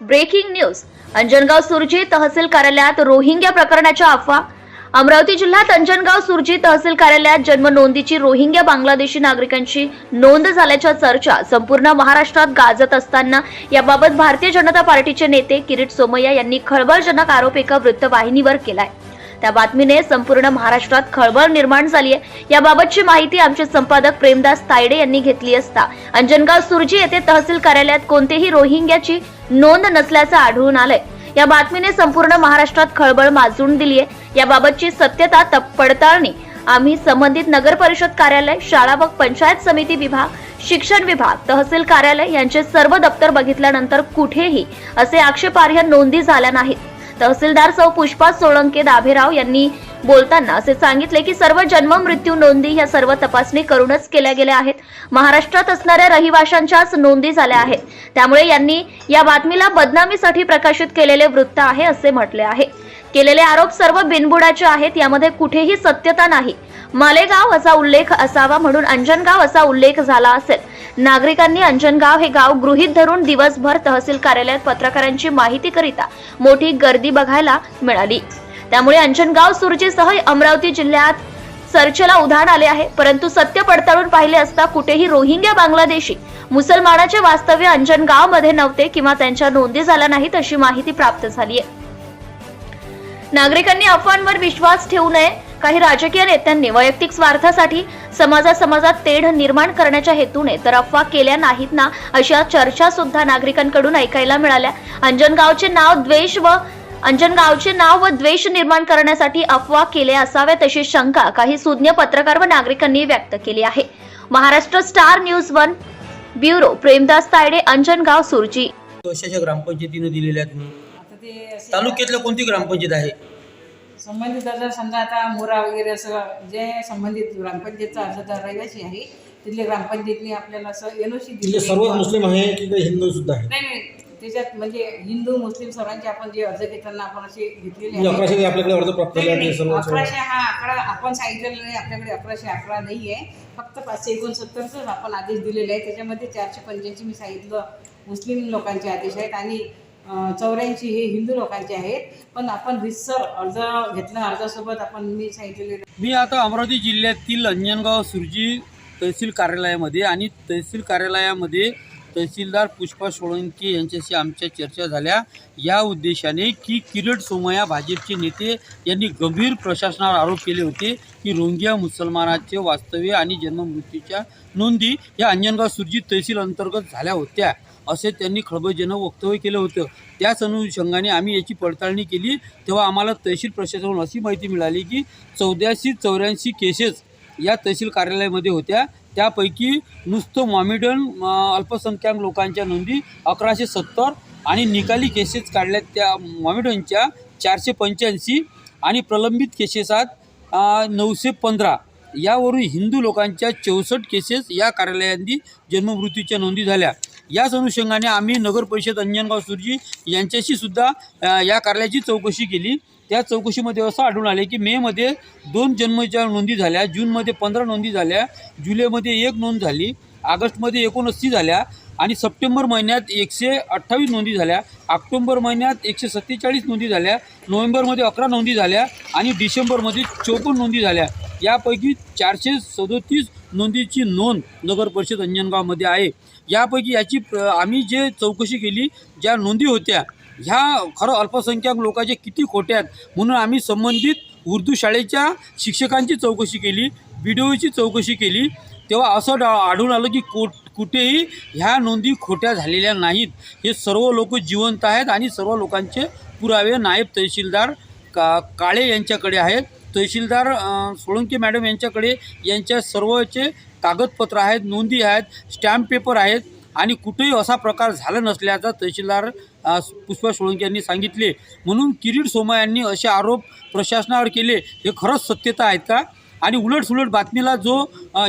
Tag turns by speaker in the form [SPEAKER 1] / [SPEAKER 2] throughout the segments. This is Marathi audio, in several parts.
[SPEAKER 1] Breaking news. अंजनगाव सुरजी तहसील कार्यालयात रोहिंग्या प्रकरणाच्या अफवा. अमरावती जिल्ह्यात अंजनगाव सुरजी तहसील कार्यालयात जन्म नोंदीची रोहिंग्या बांगलादेशी नागरिकांची नोंद झाल्याच्या चर्चा संपूर्ण महाराष्ट्रात गाजत असताना याबाबत भारतीय जनता पार्टीचे नेते किरीट सोमय्या यांनी खळबळजनक आरोप एका वृत्तवाहिनीवर केलाय. त्या बातमीने संपूर्ण महाराष्ट्रात खळबळ निर्माण झाली आहे याबाबतची माहिती आमचे संपादक प्रेमदास तायडे यांनी घेतली असता. अंजनगाव सुरजी येथे तहसील कार्यालयात कोणतेही रोहिंग्याची नोंद नसल्याचं आढळून आलंय. या बातमीने संपूर्ण महाराष्ट्रात खळबळ माजून दिली आहे याबाबतची सत्यता तप- पडताळणी. आम्ही संबंधित नगर परिषद कार्यालय शाळा व पंचायत समिती विभाग शिक्षण विभाग तहसील कार्यालय यांचे सर्व दप्तर बघितल्यानंतर कुठेही असे आक्षेपार्ह नोंदी झाल्या नाहीत. तहसीलदार सौ पुष्पा सोळंके दाभेराव यांनी बोलताना असे सांगितले की सर्व जन्म मृत्यू नोंदी ह्या सर्व तपासणी करूनच केल्या गेल्या आहेत. महाराष्ट्रात असणाऱ्या रहिवाशांच्याच नोंदी झाल्या आहेत. त्यामुळे यांनी या बातमीला बदनामीसाठी प्रकाशित केलेले वृत्त आहे असे म्हटले आहे. केलेले आरोप सर्व बिनबुडाचे आहेत यामध्ये कुठेही सत्यता नाही. मालेगाव असा उल्लेख असावा म्हणून अंजनगाव असा उल्लेख झाला असेल. नागरिकांनी अंजनगाव हे गाव गृहीत धरून दिवसभर तहसील कार्यालयात पत्रकारांची माहिती करिता मोठी गर्दी बघायला मिळाली. त्यामुळे अंजनगाव सुरजीसह अमरावती जिल्ह्यात चर्चेला उधाण आले आहे. परंतु सत्य पडताळून पाहिले असता कुठेही रोहिंग्या बांगलादेशी मुसलमानाचे वास्तव्य अंजनगावमध्ये नव्हते किंवा त्यांच्या नोंदी झाल्या नाहीत अशी माहिती प्राप्त झाली आहे नागरिकांनी अफवांवर विश्वास ठेवू नये. काही राजकीय नेत्यांनी वैयक्तिक स्वार्थासाठी समाजा समाजात तेढ निर्माण करण्याच्या हेतूने तर अफवा केल्या नाहीत ना अशा चर्चा सुद्धा नागरिकांकडून ऐकायला मिळाल्या. अंजनगावचे नाव द्वेष व अंजनगावचे नाव व द्वेष निर्माण करण्यासाठी अफवा केल्या असाव्यात अशी शंका काही सुज्ञ पत्रकार व नागरिकांनी व्यक्त केली आहे. Maharashtra Star News one bureau Premdas Tayde Anjangaon Surji.
[SPEAKER 2] ग्रामपंचायतीने दिलेल्या तालुक्यातल्या कोणती ग्रामपंचायत आहे?
[SPEAKER 3] संबंधित जर समजा आता मोरा वगैरे असं जे संबंधित ग्रामपंचायतचा अर्जदार रहिवासी आहे तिथले ग्रामपंचायतने आपल्याला असं एन ओ सी
[SPEAKER 4] तिथले सर्व मुस्लिम आहे की काही हिंदू सुद्धा आहे?
[SPEAKER 3] नाही नाही. त्याच्यात म्हणजे हिंदू मुस्लिम सर्वांचे आपण जे अर्ज घेताना आपण असे घेतलेले
[SPEAKER 4] म्हणजे अकराशे आपल्याकडे अर्ज प्राप्त झाले
[SPEAKER 3] नाही,
[SPEAKER 4] सर्व
[SPEAKER 3] अकराशे हा आकडा आपण सांगितलेला नाही आपल्याकडे अकराशे अकरा नाही आहे. फक्त पाचशे एकोणसत्तरच आपण आदेश दिलेले आहे. त्याच्यामध्ये चारशे पंच्याऐंशी मी सांगितलं. मुस्लिम लोकांचे आदेश आहेत आणि चौऱ्याऐंशी हे हिंदू लोकांचे आहेत. पण आपण रिसर अर्ज घेतला अर्जासोबत आपण मी सांगितलेले
[SPEAKER 2] मी आता अमरावती जिल्ह्यातील अंजनगाव सुरजी तहसील कार्यालयामध्ये आणि तहसील कार्यालयामध्ये तहसीलदार पुष्पा सोळंके यांच्याशी आमच्या चर्चा झाल्या. या उद्देशाने की किरीट सोमया भाजपचे नेते यांनी गंभीर प्रशासनावर आरोप केले होते की रोंगिया मुसलमानाचे वास्तव्य आणि जन्ममृत्यूच्या नोंदी या अंजनगाव सुरजी तहसील अंतर्गत झाल्या होत्या. असे त्यांनी खळबळजनक वक्तव्य केलं होतं. त्याच अनुषंगाने आम्ही याची पडताळणी केली. तेव्हा आम्हाला तहसील प्रशासनाकडून अशी माहिती मिळाली की चौद्याऐंशी चौऱ्याऐंशी केसेस या तहसील कार्यालयामध्ये होत्या. त्यापैकी नुसतं मॉमिडन अल्पसंख्याक लोकांच्या नोंदी अकराशे सत्तर आणि निकाली केसेस काढल्यात त्या मॉमिडनच्या चारशे पंच्याऐंशी आणि प्रलंबित केसेसात नऊशे पंधरा. यावरून हिंदू लोकांच्या चौसष्ट केसेस या कार्यालयांनी जन्ममृत्यूच्या नोंदी झाल्या. याच अनुषंगाने आम्ही नगर परिषद अंजनगाव सुरजी यांच्याशी सुद्धा या कार्यालयाची चौकशी केली. त्या चौकशीमध्ये असं आढळून आले की मेमध्ये दोन जन्मच्या नोंदी झाल्या जूनमध्ये पंधरा नोंदी झाल्या जुलैमध्ये एक नोंद झाली ऑगस्टमध्ये एकोणऐंशी झाल्या आणि सप्टेंबर महिन्यात एकशे अठ्ठावीस नोंदी झाल्या ऑक्टोंबर महिन्यात एकशे सत्तेचाळीस नोंदी झाल्या नोव्हेंबरमध्ये अकरा नोंदी झाल्या आणि डिसेंबरमध्ये चोपन्न नोंदी झाल्या. यापैकी चारशे सदोतीस नोंदीची नोंद नगर परिषद अंजनगावमध्ये आहे. यापैकी याची प्र आम्ही जे चौकशी केली ज्या नोंदी होत्या ह्या खरं अल्पसंख्याक लोकांचे किती खोटे आहेत म्हणून आम्ही संबंधित उर्दू शाळेच्या शिक्षकांची चौकशी केली बी डी ओची चौकशी केली. तेव्हा असं डा आढळून आलं की कोट कुठेही ह्या नोंदी खोट्या झालेल्या नाहीत. हे सर्व लोक जिवंत आहेत आणि सर्व लोकांचे पुरावे नायब तहसीलदार का काळे यांच्याकडे आहेत. तहसीलदार सोळंकी सोळंके मॅडम यांच्याकडे यांच्या सर्वचे कागदपत्र आहेत नोंदी आहेत स्टॅम्प पेपर आहेत आणि कुठेही असा प्रकार झाला नसल्याचा तहसीलदार पुष्पा सोळंके यांनी सांगितले. म्हणून किरीट सोमा यांनी असे आरोप प्रशासनावर केले. हे खरंच सत्यता आहेत का? आणि उलटसुलट बातमीला जो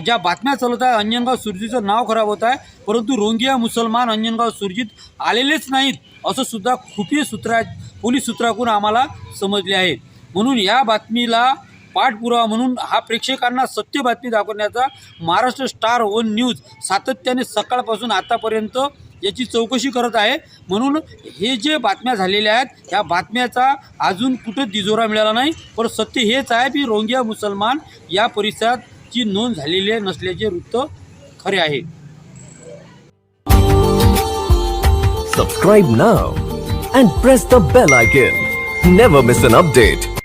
[SPEAKER 2] ज्या बातम्या चालत आहे अंजनगाव सुरजीचं नाव खराब होत आहे परंतु रोंगिया मुसलमान अंजनगाव सुरजीत आलेलेच नाहीत असंसुद्धा सुद्धा सूत्रा पोलीस सूत्राकडून आम्हाला समजले आहे. म्हणून या बातमीला पाठपुरावा म्हणून हा प्रेक्षकांना सत्य बातमी दाखवण्याचा महाराष्ट्र स्टार वन न्यूज सातत्याने सकाळपासून आतापर्यंत याची चौकशी करत आहे. म्हणून हे जे बातम्या झालेल्या आहेत या बातम्याचा अजून कुठं दिजोरा मिळाला नाही. पण सत्य हेच आहे की रोंगिया मुसलमान या परिसरातची नोंद झालेली नसल्याचे वृत्त खरे आहे.
[SPEAKER 5] Subscribe now and press the bell icon never miss an update